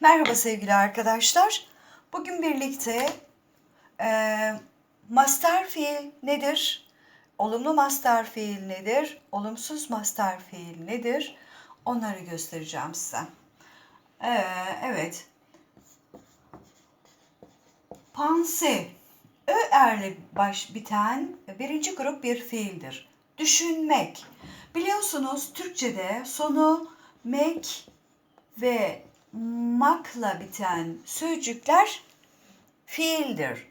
Merhaba sevgili arkadaşlar. Bugün birlikte e, master fiil nedir? Olumlu master fiil nedir? Olumsuz master fiil nedir? Onları göstereceğim size. E, evet. Pense. Ö erle baş biten birinci grup bir fiildir. Düşünmek. Biliyorsunuz Türkçe'de sonu mek ve makla biten sözcükler fiildir.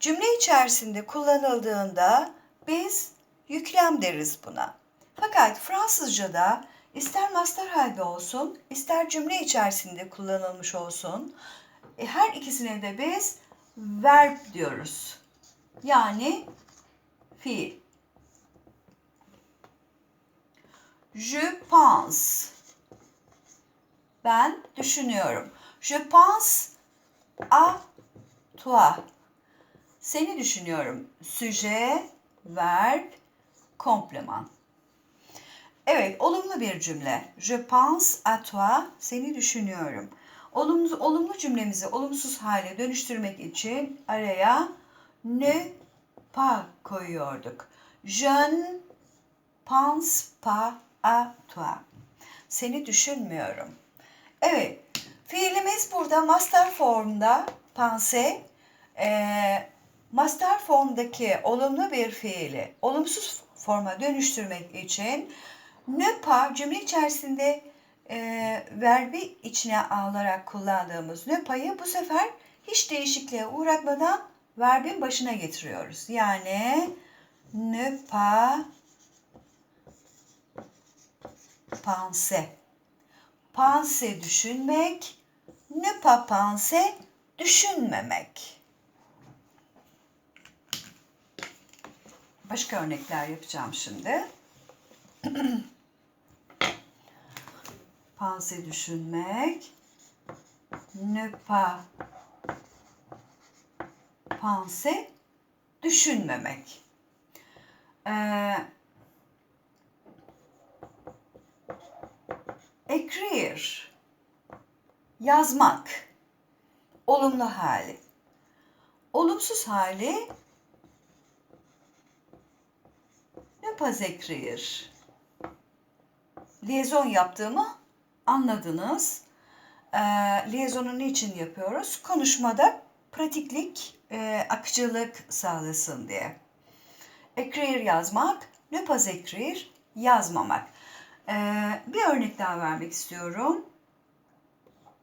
Cümle içerisinde kullanıldığında biz yüklem deriz buna. Fakat Fransızca'da ister master halde olsun, ister cümle içerisinde kullanılmış olsun, e, her ikisine de biz verb diyoruz. Yani fiil. Je pense. Ben düşünüyorum. Je pense à toi. Seni düşünüyorum. Sujet, verb, kompleman. Evet, olumlu bir cümle. Je pense à toi. Seni düşünüyorum. Olumlu, olumlu cümlemizi olumsuz hale dönüştürmek için araya ne pas koyuyorduk. Je ne pense pas à toi. Seni düşünmüyorum. Fiilimiz burada master formda pense. E, master formdaki olumlu bir fiili olumsuz forma dönüştürmek için ne pas cümle içerisinde e, verbi içine alarak kullandığımız ne payı bu sefer hiç değişikliğe uğratmadan verbin başına getiriyoruz. Yani ne pas penser. Pense düşünmek, ne pas penser düşünmemek. Başka örnekler yapacağım şimdi. Pense düşünmek, ne pas penser düşünmemek. Ee, Écrire. Yazmak. Olumlu hali. Olumsuz hali ne pas écrire. Liyezon yaptığımı anladınız. E, liyezonu niçin yapıyoruz? Konuşmada pratiklik, e, akıcılık sağlasın diye. Écrire yazmak, pas écrire yazmamak. Ee, bir örnek daha vermek istiyorum.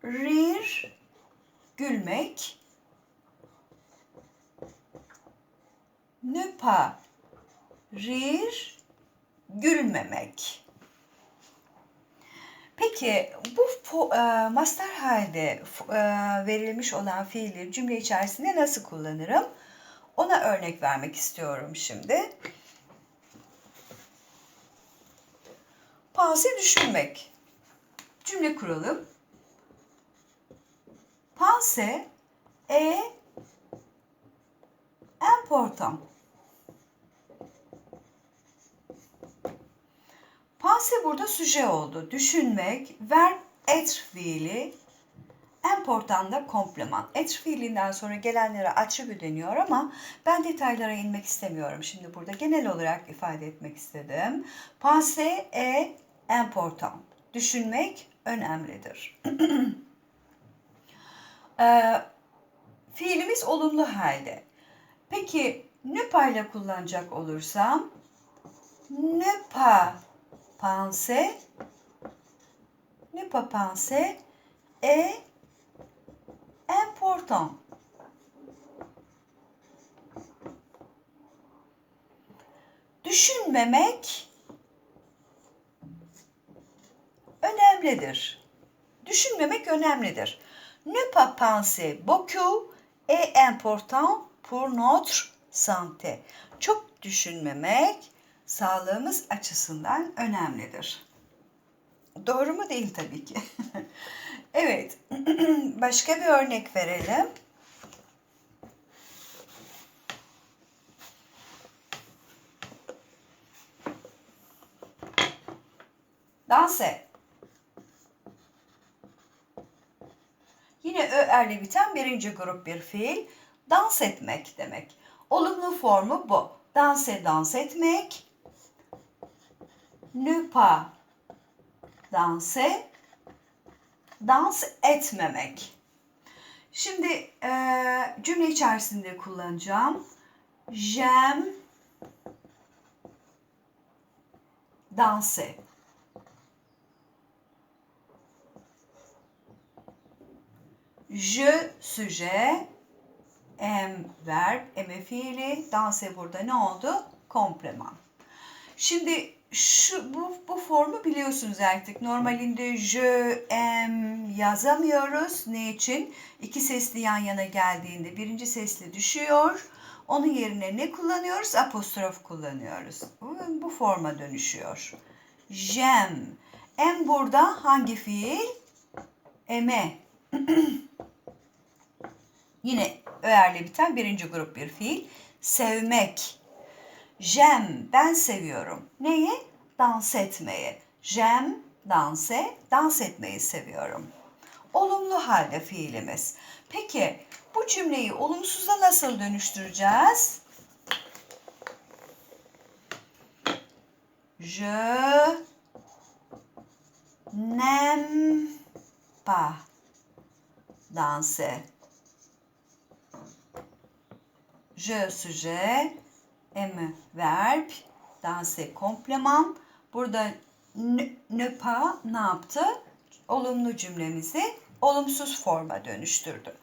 Rire, gülmek. Ne pas rire, gülmemek. Peki bu e, master halde e, verilmiş olan fiili cümle içerisinde nasıl kullanırım? Ona örnek vermek istiyorum şimdi. Pense düşünmek. Cümle kuralım. Pense est important. Pense burada süje oldu. Düşünmek, verb être fiili, important da kompleman. Être fiilinden sonra gelenlere attribü deniyor ama ben detaylara inmek istemiyorum. Şimdi burada genel olarak ifade etmek istedim. Pense est important. Düşünmek önemlidir. e, fiilimiz olumlu halde. Peki ne payla kullanacak olursam penser ne pas penser est important. Düşünmemek önemlidir. Düşünmemek önemlidir. Ne pas penser beaucoup est important pour notre santé. Çok düşünmemek sağlığımız açısından önemlidir. Doğru mu değil tabii ki. evet. Başka bir örnek verelim. Dans et. Ö'erle biten birinci grup bir fiil. Dans etmek demek. Olumlu formu bu. Danse dans etmek. Ne pas danser. Dans etmemek. Şimdi e, cümle içerisinde kullanacağım. J'aime danser. Je sujet, aime verb, aime fiili, danser burada ne oldu? Kompleman. Şimdi şu bu, bu formu biliyorsunuz artık. Normalinde je am yazamıyoruz. Ne için? İki sesli yan yana geldiğinde birinci sesli düşüyor. Onun yerine ne kullanıyoruz? Apostrof kullanıyoruz. Bu, bu forma dönüşüyor. J'aime. Em burada hangi fiil? Eme. Yine öerle biten birinci grup bir fiil. Sevmek. J'aime, ben seviyorum. Neyi? Dans etmeyi. J'aime, danse, dans etmeyi seviyorum. Olumlu halde fiilimiz. Peki bu cümleyi olumsuza nasıl dönüştüreceğiz? Je n'aime pas danser. Je sujet, aime verb, danser kompleman. Burada ne, pas ne yaptı? Olumlu cümlemizi olumsuz forma dönüştürdü.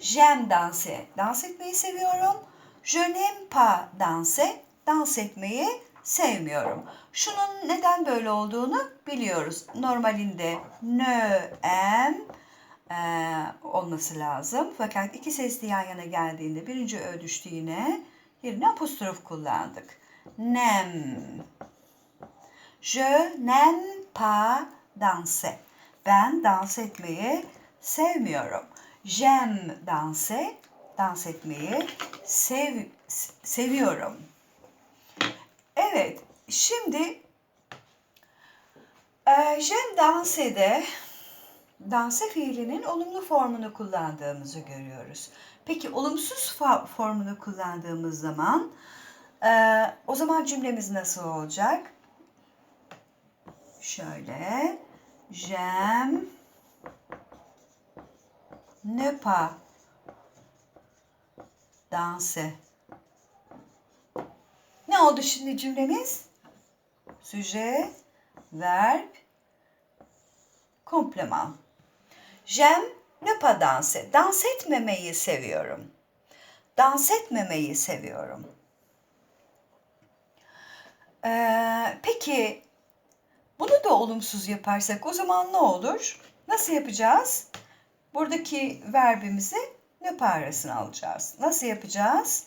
J'aime danser, dans etmeyi seviyorum. Je n'aime pas danser, dans etmeyi sevmiyorum. Şunun neden böyle olduğunu biliyoruz. Normalinde ne aime e, olması lazım. Fakat iki sesli yan yana geldiğinde birinci ö düştü yine. Yerine apostrof kullandık. Nem. Je n'aime pas danser. Ben dans etmeyi sevmiyorum. J'aime danser. Dans etmeyi sev, seviyorum. Evet, şimdi e, j'aime danser'de danse fiilinin olumlu formunu kullandığımızı görüyoruz. Peki olumsuz formunu kullandığımız zaman e, o zaman cümlemiz nasıl olacak? Şöyle. J'aime ne pas danser. Ne oldu şimdi cümlemiz? Sujet, verb, kompleman. J'aime ne pas danser. Dans etmemeyi seviyorum. Dans etmemeyi seviyorum. Ee, peki bunu da olumsuz yaparsak o zaman ne olur? Nasıl yapacağız? Buradaki verbimizi ne parasını alacağız? Nasıl yapacağız?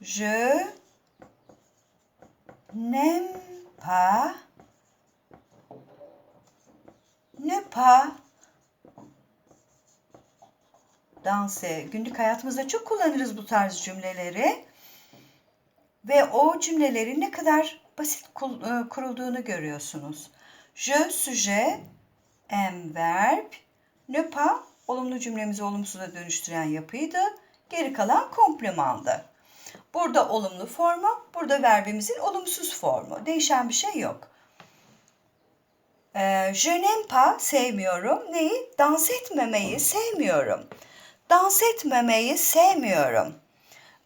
Je n'aime pas ne pas danser. Günlük hayatımızda çok kullanırız bu tarz cümleleri. Ve o cümlelerin ne kadar basit e, kurulduğunu görüyorsunuz. Je, sujet, am, verb, ne pas olumlu cümlemizi olumsuza dönüştüren yapıydı. Geri kalan komplemandı. Burada olumlu formu, burada verbimizin olumsuz formu. Değişen bir şey yok. Ee, je n'aime pas, sevmiyorum. Neyi? Dans etmemeyi sevmiyorum. Dans etmemeyi sevmiyorum.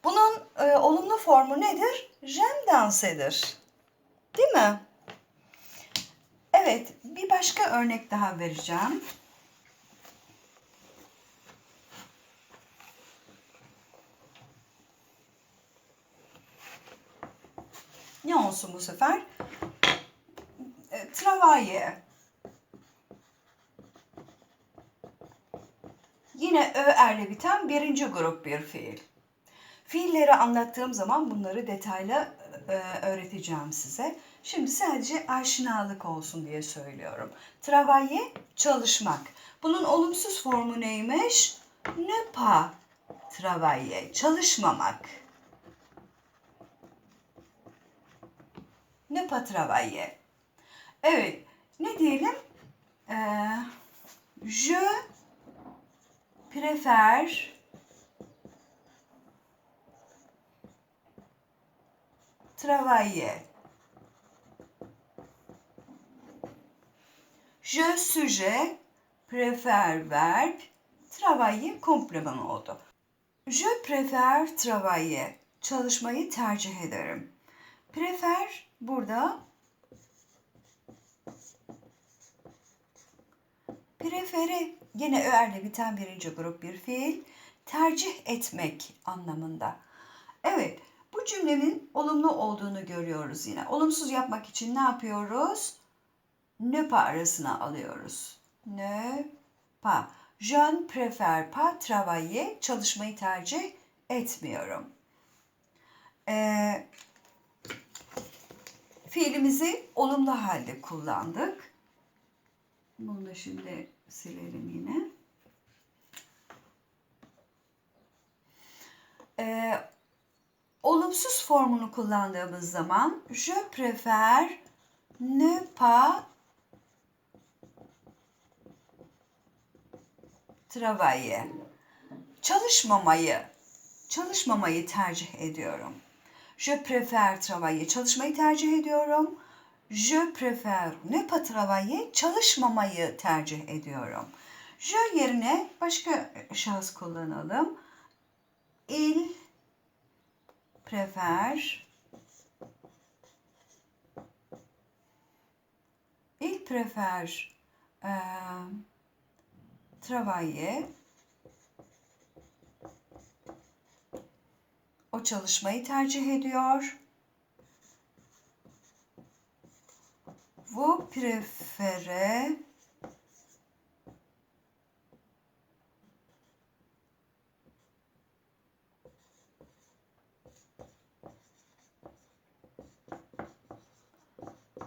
Bunun e, olumlu formu nedir? J'aime danse'dir. Değil mi? Evet, bir başka örnek daha vereceğim. Ne olsun bu sefer? E, travailler. Yine ö'erle biten birinci grup bir fiil. Fiilleri anlattığım zaman bunları detaylı e, öğreteceğim size. Şimdi sadece aşinalık olsun diye söylüyorum. Travailler, çalışmak. Bunun olumsuz formu neymiş? Ne pas travailler, çalışmamak. Ne pas travailler. Evet, ne diyelim? Ee, je préfère travailler. Je sujet, préfère verbe, travailler kompleman oldu. Je préfère travailler. Çalışmayı tercih ederim. Prefer burada prefere yine öerle biten birinci grup bir fiil tercih etmek anlamında. Evet, bu cümlenin olumlu olduğunu görüyoruz yine. Olumsuz yapmak için ne yapıyoruz? Ne pas arasına alıyoruz. Ne pas. Je préfère pas travailler. Çalışmayı tercih etmiyorum. Ee, fiilimizi olumlu halde kullandık. Bunu da şimdi silelim yine. Ee, olumsuz formunu kullandığımız zaman je préfère ne pas travailler. Çalışmamayı, çalışmamayı tercih ediyorum. Je préfère travailler. Çalışmayı tercih ediyorum. Je préfère ne pas travailler. Çalışmamayı tercih ediyorum. Je yerine başka şahıs kullanalım. Il préfère Il préfère euh, travailler. O çalışmayı tercih ediyor. Vous préférez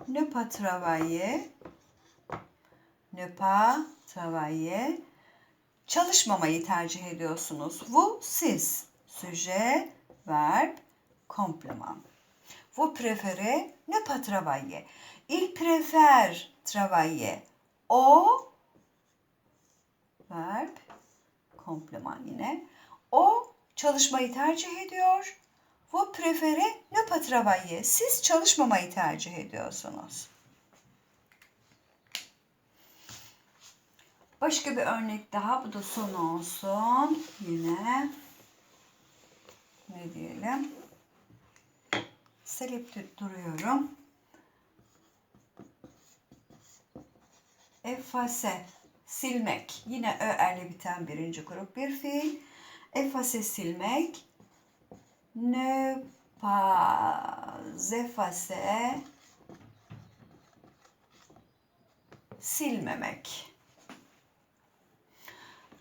ne pas travailler ne pas travailler çalışmamayı tercih ediyorsunuz. Vous siz sujet verb complément. Vous préférez ne pas travailler. Il préfère travailler. O verb complément yine. O çalışmayı tercih ediyor. Vous préférez ne pas travailler. Siz çalışmamayı tercih ediyorsunuz. Başka bir örnek daha. Bu da son olsun. Yine ne diyelim? Selip duruyorum. Efase silmek. Yine ö'erle biten birinci grup bir fiil. Efase silmek. Ne pas effacer silmemek.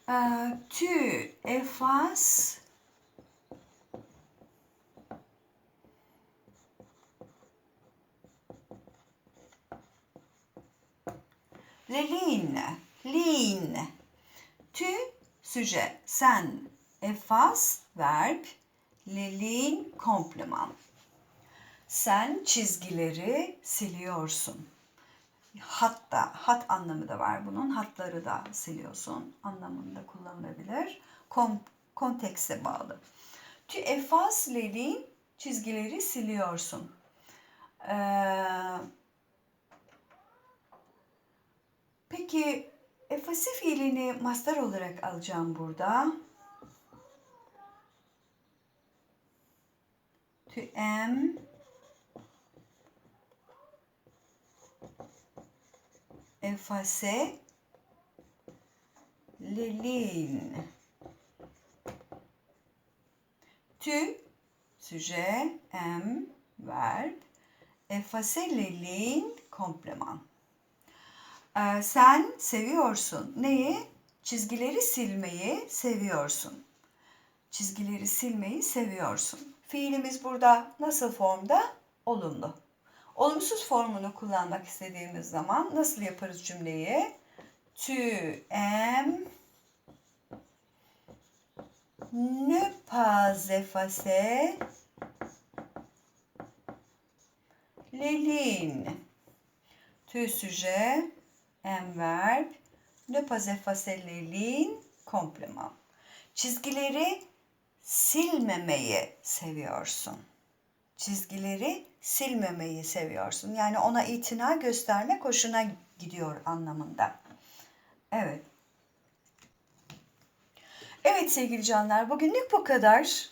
Euh, tu effaces les lignes. Ligne. Tu, sujet. Sen, efface, verbe. Les lignes, komplement. Sen çizgileri siliyorsun. Hatta, hat anlamı da var bunun. Hatları da siliyorsun anlamında kullanılabilir. Kom, kontekste bağlı. Tu effaces les lignes, çizgileri siliyorsun. Ee, peki efasi fiilini master olarak alacağım burada. Effacer les lignes. Tu, sujet, aime, verbe. Effacer les lignes, kompleman. Ee, sen seviyorsun. Neyi? Çizgileri silmeyi seviyorsun. Çizgileri silmeyi seviyorsun. Fiilimiz burada nasıl formda? Olumlu. Olumsuz formunu kullanmak istediğimiz zaman nasıl yaparız cümleyi? Tu aimes ne pas effacer les lignes. Sujet, aimes verbe, ne pas effacer les lignes, kompleman. Çizgileri silmemeyi seviyorsun. Çizgileri silmemeyi seviyorsun. Yani ona itina göstermek hoşuna gidiyor anlamında. Evet. Evet sevgili canlar, bugünlük bu kadar.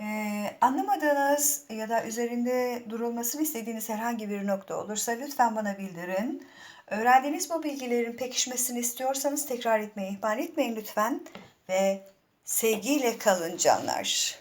Ee, anlamadığınız ya da üzerinde durulmasını istediğiniz herhangi bir nokta olursa lütfen bana bildirin. Öğrendiğiniz bu bilgilerin pekişmesini istiyorsanız tekrar etmeyi ihmal etmeyin lütfen. Ve sevgiyle kalın canlar.